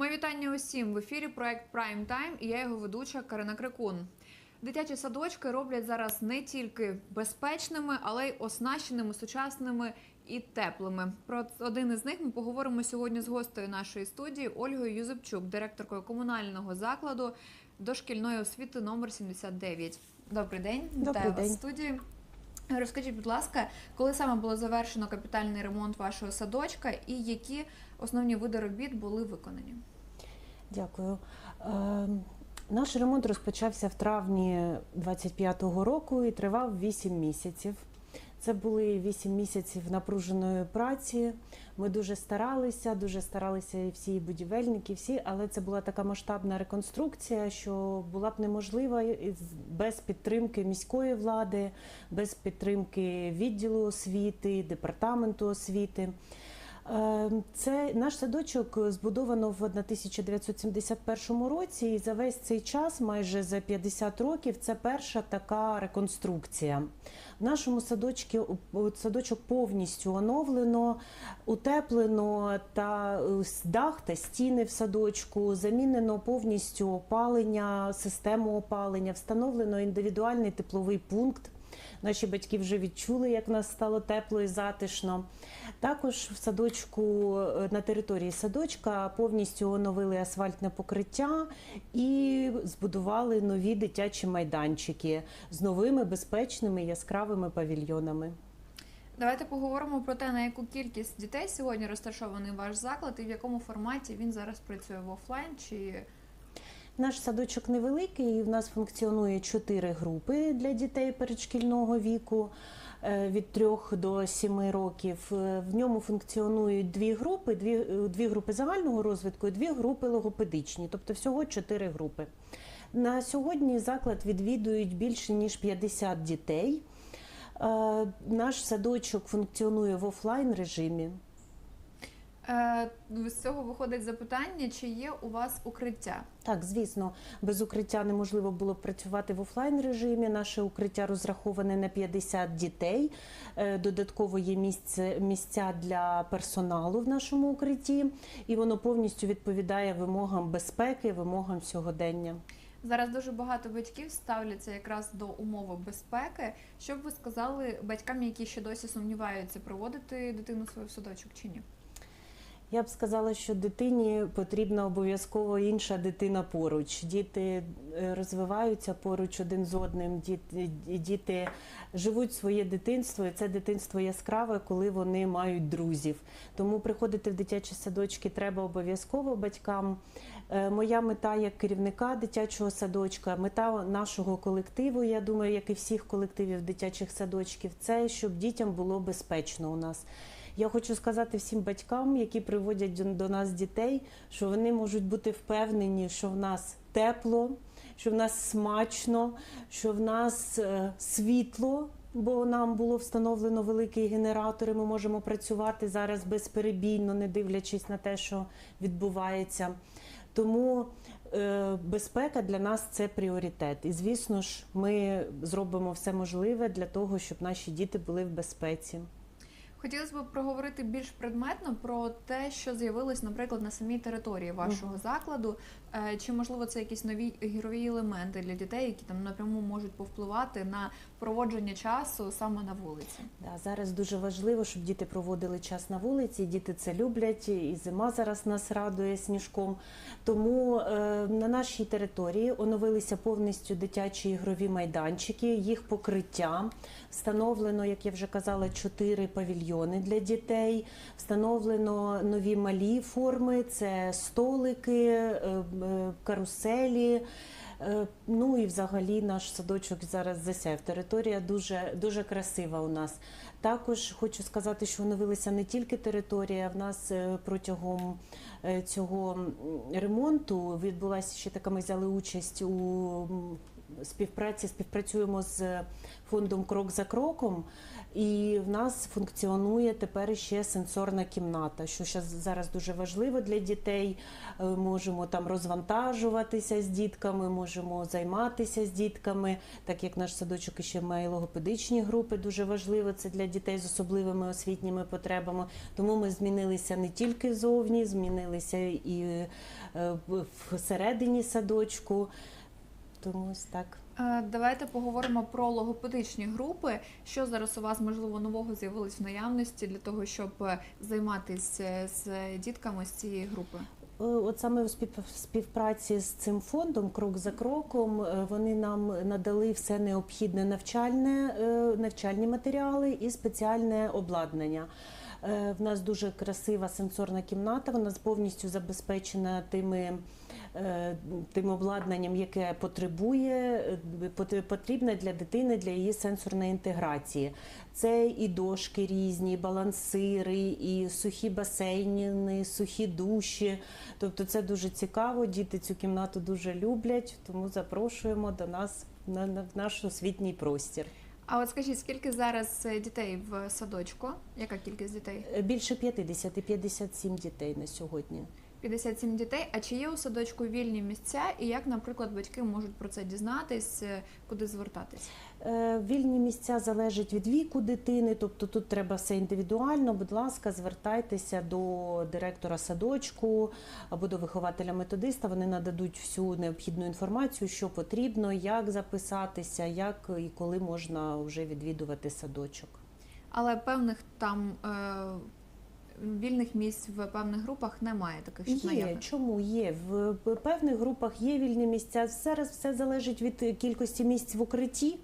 Моє вітання усім в ефірі. Проект Prime Time і я його ведуча Карина Крикун. Дитячі садочки роблять зараз не тільки безпечними, але й оснащеними, сучасними і теплими. Про один із них ми поговоримо сьогодні з гостею нашої студії Ольгою Юзепчук, директоркою комунального закладу дошкільної освіти номер 79. Добрий день, Добрий вітаю вас день. в студії. Розкажіть, будь ласка, коли саме було завершено капітальний ремонт вашого садочка і які основні види робіт були виконані? Дякую. Е, Наш ремонт розпочався в травні 25-го року і тривав 8 місяців. Це були 8 місяців напруженої праці. Ми дуже старалися, дуже старалися і всі будівельники, всі, але це була така масштабна реконструкція, що була б неможлива без підтримки міської влади, без підтримки відділу освіти, департаменту освіти. Е, Це наш садочок збудовано в 1971 році, і за весь цей час, майже за 50 років, це перша така реконструкція. В нашому садочці садочок повністю оновлено, утеплено та е, дах та стіни в садочку, замінено повністю опалення, систему опалення, встановлено індивідуальний тепловий пункт. Наші батьки вже відчули, як нас стало тепло і затишно. Також в садочку е, на території садочка повністю оновили асфальтне покриття і збудували нові дитячі майданчики з новими безпечними яскравими павільйонами. Давайте поговоримо про те, на яку кількість дітей сьогодні розташований ваш заклад і в якому форматі він зараз працює в офлайн чи Наш садочок невеликий, і в нас функціонує чотири групи для дітей передшкільного віку е, від 3 до 7 років. Е, В ньому функціонують дві групи: дві, е, дві групи загального розвитку і дві групи логопедичні, тобто всього чотири групи. На сьогодні заклад відвідують більше ніж 50 дітей. Наш садочок функціонує в офлайн режимі. Е, з цього виходить запитання, чи є у вас укриття? Так, звісно, без укриття неможливо було б працювати в офлайн режимі. Наше укриття розраховане на 50 дітей. Е, Додатково є місце місця для персоналу в нашому укритті, і воно повністю відповідає вимогам безпеки, вимогам сьогодення. Зараз дуже багато батьків ставляться якраз до умови безпеки. Що б ви сказали батькам, які ще досі сумніваються, проводити дитину свою в садочок чи ні? Я б сказала, що дитині потрібна обов'язково інша дитина поруч. Діти е, розвиваються поруч один з одним. Діти, діти живуть своє дитинство, і це дитинство яскраве, коли вони мають друзів. Тому приходити в дитячі садочки треба обов'язково батькам. Е, Моя мета як керівника дитячого садочка, мета нашого колективу, я думаю, як і всіх колективів дитячих садочків, це щоб дітям було безпечно у нас. Я хочу сказати всім батькам, які приводять до- нас дітей, що вони можуть бути впевнені, що в нас тепло, що в нас смачно, що в нас е, світло. Бо нам було встановлено великий генератор, і ми можемо працювати зараз безперебійно, не дивлячись на те, що відбувається. Тому е, безпека для нас це пріоритет. І звісно ж, ми зробимо все можливе для того, щоб наші діти були в безпеці. Хотілося б проговорити більш предметно про те, що з'явилось, наприклад, на самій території вашого закладу. Е, Чи можливо це якісь нові ігрові елементи для дітей, які там напряму можуть повпливати на проводження часу саме на вулиці? Да, зараз дуже важливо, щоб діти проводили час на вулиці. Діти це люблять, і зима зараз нас радує сніжком. Тому е, на нашій території оновилися повністю дитячі ігрові майданчики, їх покриття. Встановлено, як я вже казала, чотири павільйони для дітей. Встановлено нові малі форми: це столики, е, е, каруселі. Е, Ну і взагалі наш садочок зараз засяв. Територія дуже, дуже красива у нас. Також хочу сказати, що оновилася не тільки територія. В нас протягом цього ремонту відбулася ще така. Ми взяли участь у співпраці співпрацюємо з фондом Крок за кроком, і в нас функціонує тепер ще сенсорна кімната, що зараз дуже важливо для дітей. Е, Можемо там розвантажуватися з дітками, можемо займатися з дітками, так як наш садочок ще має логопедичні групи, дуже важливо це для дітей з особливими освітніми потребами. Тому ми змінилися не тільки зовні, змінилися і е, всередині садочку. Тому ось так. Е, Давайте поговоримо про логопедичні групи. Що зараз у вас можливо нового з'явилось в наявності для того, щоб е, займатися з дітками з цієї групи? Е, От саме у спів- співпраці з цим фондом крок за кроком е, вони нам надали все необхідне навчальне, е, навчальні матеріали і спеціальне обладнання. Е, В нас дуже красива сенсорна кімната. Вона повністю забезпечена тими. е, Тим обладнанням, яке потребує, е, пот- потрібне для дитини для її сенсорної інтеграції. Це і дошки різні, і балансири, і сухі басейни, сухі душі. Тобто це дуже цікаво. Діти цю кімнату дуже люблять, тому запрошуємо до нас на, наш освітній простір. А от скажіть, скільки зараз е, дітей в садочку? Яка кількість дітей? Е, Більше 50, 57 дітей на сьогодні. 57 дітей. А чи є у садочку вільні місця? І як, наприклад, батьки можуть про це дізнатись, е, куди звертатись? Е, Вільні місця залежать від віку дитини, тобто тут треба все індивідуально. Будь ласка, звертайтеся до директора садочку або до вихователя методиста. Вони нададуть всю необхідну інформацію, що потрібно, як записатися, як і коли можна вже відвідувати садочок. Але певних там е, вільних місць в певних групах немає таких що Є, наявних. чому є? В певних групах є вільні місця. Зараз все залежить від е, кількості місць в укритті,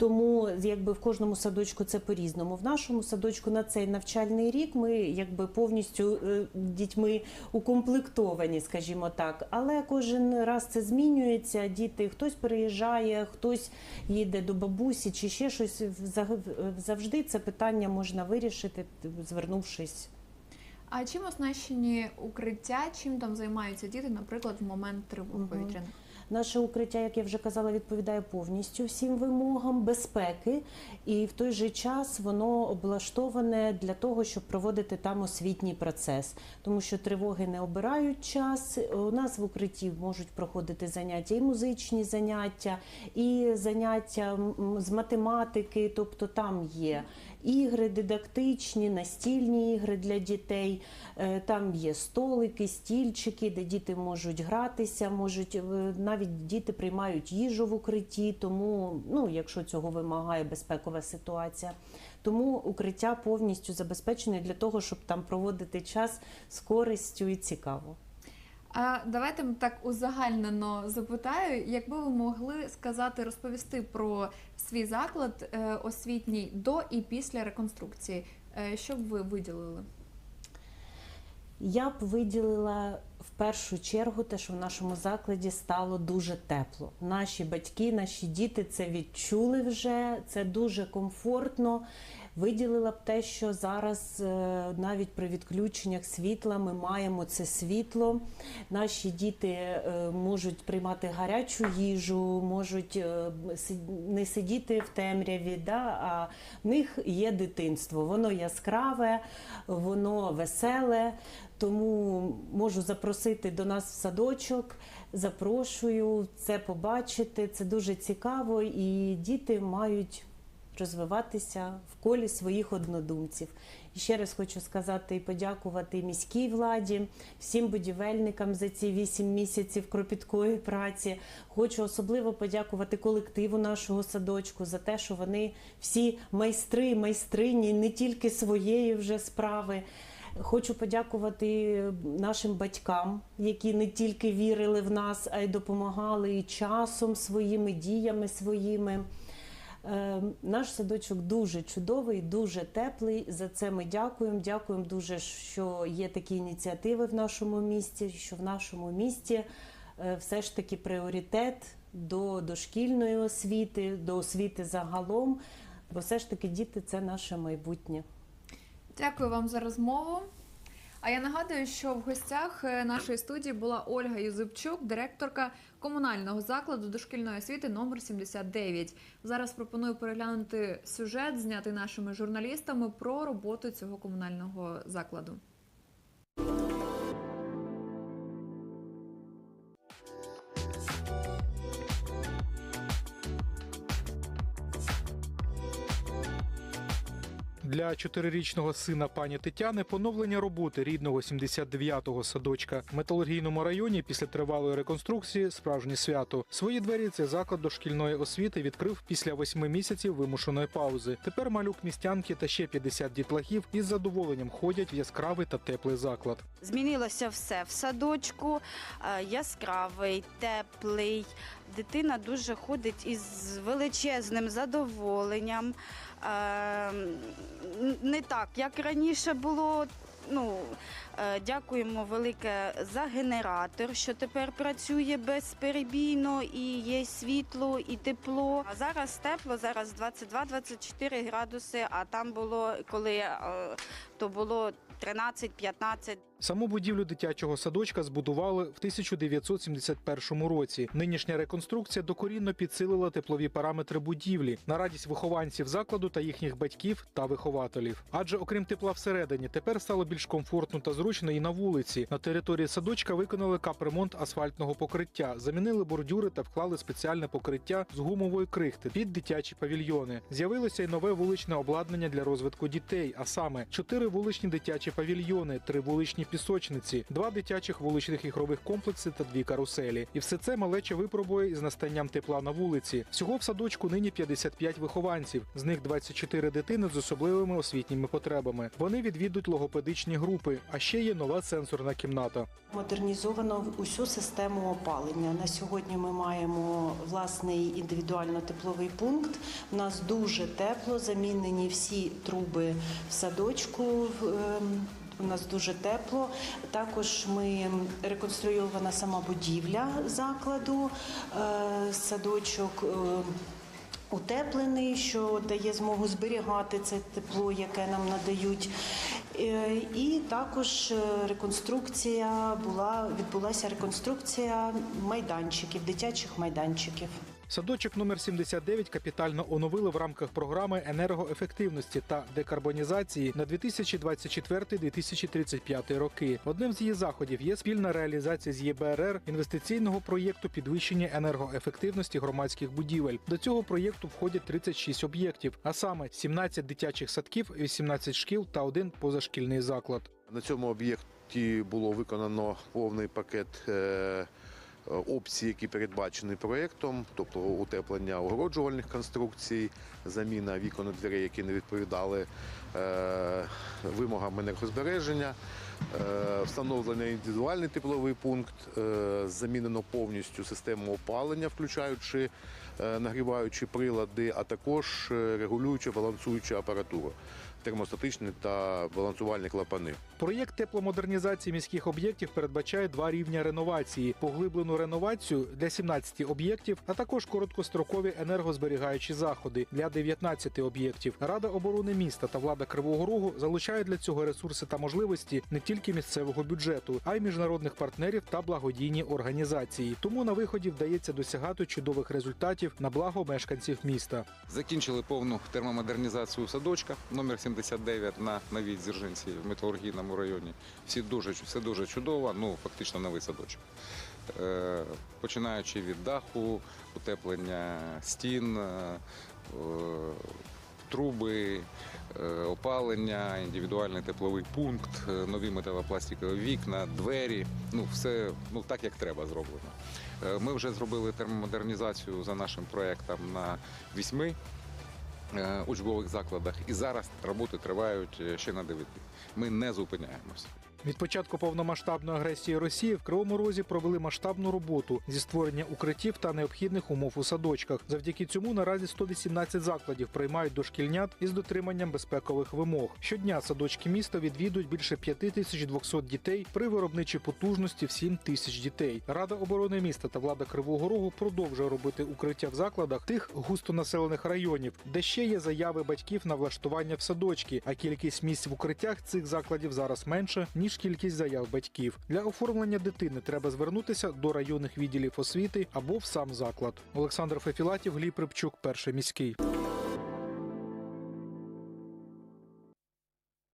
тому якби в кожному садочку це по-різному. В нашому садочку на цей навчальний рік ми якби повністю е, дітьми укомплектовані, скажімо так. Але кожен раз це змінюється. Діти хтось переїжджає, хтось їде до бабусі чи ще щось. Завжди це питання можна вирішити, звернувшись. А чим оснащені укриття? Чим там займаються діти, наприклад, в момент тривог повітряних? Наше укриття, як я вже казала, відповідає повністю всім вимогам безпеки, і в той же час воно облаштоване для того, щоб проводити там освітній процес, тому що тривоги не обирають час. У нас в укритті можуть проходити заняття і музичні заняття, і заняття з математики, тобто там є. Ігри дидактичні, настільні ігри для дітей. Е, Там є столики, стільчики, де діти можуть гратися, можуть навіть діти приймають їжу в укритті, тому ну, якщо цього вимагає безпекова ситуація. Тому укриття повністю забезпечене для того, щоб там проводити час з користю і цікаво. А давайте так узагальнено запитаю, якби ви могли сказати, розповісти про свій заклад е, освітній до і після реконструкції, е, що б ви виділили? Я б виділила в першу чергу те, що в нашому закладі стало дуже тепло. Наші батьки, наші діти це відчули вже, це дуже комфортно. Виділила б те, що зараз е, навіть при відключеннях світла ми маємо це світло. Наші діти е, можуть приймати гарячу їжу, можуть е, не сидіти в темряві, да, а в них є дитинство. Воно яскраве, воно веселе. Тому можу запросити до нас в садочок. Запрошую це побачити. Це дуже цікаво, і діти мають розвиватися в колі своїх однодумців. І ще раз хочу сказати і подякувати міській владі, всім будівельникам за ці вісім місяців кропіткої праці. Хочу особливо подякувати колективу нашого садочку за те, що вони всі майстри, майстрині не тільки своєї вже справи. Хочу подякувати нашим батькам, які не тільки вірили в нас, а й допомагали і часом своїми діями своїми. Е, Наш садочок дуже чудовий, дуже теплий. За це ми дякуємо. Дякуємо дуже, що є такі ініціативи в нашому місті, що в нашому місті е, все ж таки пріоритет до дошкільної освіти, до освіти загалом, бо все ж таки діти це наше майбутнє. Дякую вам за розмову. А я нагадую, що в гостях е, нашої студії була Ольга Юзипчук, директорка комунального закладу дошкільної освіти номер 79. Зараз пропоную переглянути сюжет, знятий нашими журналістами про роботу цього комунального закладу. Для чотирирічного сина пані Тетяни поновлення роботи рідного 79-го садочка в металургійному районі після тривалої реконструкції справжнє свято. Свої двері цей заклад дошкільної освіти відкрив після восьми місяців вимушеної паузи. Тепер малюк містянки та ще 50 дітлахів із задоволенням ходять в яскравий та теплий заклад. Змінилося все в садочку, е, яскравий, теплий. Дитина дуже ходить із величезним задоволенням. Е, Не так, як раніше було. Ну, е, дякуємо велике за генератор, що тепер працює безперебійно і є світло і тепло. А зараз тепло, зараз 22-24 градуси, а там було, коли е, то було 13-15. Саму будівлю дитячого садочка збудували в 1971 році. Нинішня реконструкція докорінно підсилила теплові параметри будівлі на радість вихованців закладу та їхніх батьків та вихователів. Адже окрім тепла всередині, тепер стало більш комфортно та зручно і на вулиці. На території садочка виконали капремонт асфальтного покриття, замінили бордюри та вклали спеціальне покриття з гумової крихти під дитячі павільйони. З'явилося й нове вуличне обладнання для розвитку дітей, а саме чотири вуличні дитячі павільйони, три вуличні пісочниці, два дитячих вуличних ігрових комплекси та дві каруселі. І все це малеча випробує із настанням тепла на вулиці. Всього в садочку нині 55 вихованців, з них 24 дитини з особливими освітніми потребами. Вони відвідують логопедичні групи, а ще є нова сенсорна кімната. Модернізовано усю систему опалення. На сьогодні ми маємо власний індивідуально-тепловий пункт. У нас дуже тепло, замінені всі труби в садочку. ем, У нас дуже тепло. Також ми реконструйована сама будівля закладу, е, садочок. е, Утеплений, що дає змогу зберігати це тепло, яке нам надають. Е, І також реконструкція була відбулася реконструкція майданчиків, дитячих майданчиків. Садочок номер 79 капітально оновили в рамках програми енергоефективності та декарбонізації на 2024-2035 роки. Одним з її заходів є спільна реалізація з ЄБРР інвестиційного проєкту підвищення енергоефективності громадських будівель. До цього проєкту входять 36 об'єктів, а саме 17 дитячих садків, 18 шкіл та один позашкільний заклад. На цьому об'єкті було виконано повний пакет е, опцій, які передбачені проєктом, тобто утеплення огороджувальних конструкцій, заміна вікон і дверей, які не відповідали е, вимогам енергозбереження, е, встановлено індивідуальний тепловий пункт, е, замінено повністю систему опалення, включаючи е, нагріваючі прилади, а також е, регулюючу балансуючу апаратуру, термостатичні та балансувальні клапани. Проєкт тепломодернізації міських об'єктів передбачає два рівня реновації: поглиблену реновацію для 17 об'єктів, а також короткострокові енергозберігаючі заходи для 19 об'єктів. Рада оборони міста та влада Кривого Рогу залучають для цього ресурси та можливості не тільки місцевого бюджету, а й міжнародних партнерів та благодійні організації. Тому на виході вдається досягати чудових результатів на благо мешканців міста. Закінчили повну термомодернізацію садочка номер 79 на новій Дзержинці в металургійному районі. Всі дуже, все дуже чудово, ну фактично новий садочок. Е, Починаючи від даху, утеплення стін, е, труби, е, опалення, індивідуальний тепловий пункт, нові металопластикові вікна, двері. Ну, все ну, так, як треба зроблено. Ми вже зробили термомодернізацію за нашим проєктом на вісьми учбових закладах. І зараз роботи тривають е, ще на дев'яти. Ми не зупиняємося. Від початку повномасштабної агресії Росії в Кривому Розі провели масштабну роботу зі створення укриттів та необхідних умов у садочках. Завдяки цьому наразі 118 закладів приймають дошкільнят із дотриманням безпекових вимог. Щодня садочки міста відвідують більше 5200 дітей при виробничій потужності в 7 тисяч дітей. Рада оборони міста та влада Кривого Рогу продовжує робити укриття в закладах тих густонаселених районів, де ще є заяви батьків на влаштування в садочки. А кількість місць в укриттях цих закладів зараз менше ніж ніж кількість заяв батьків. Для оформлення дитини треба звернутися до районних відділів освіти або в сам заклад. Олександр Фефілатів, Гліб Рибчук, перший міський.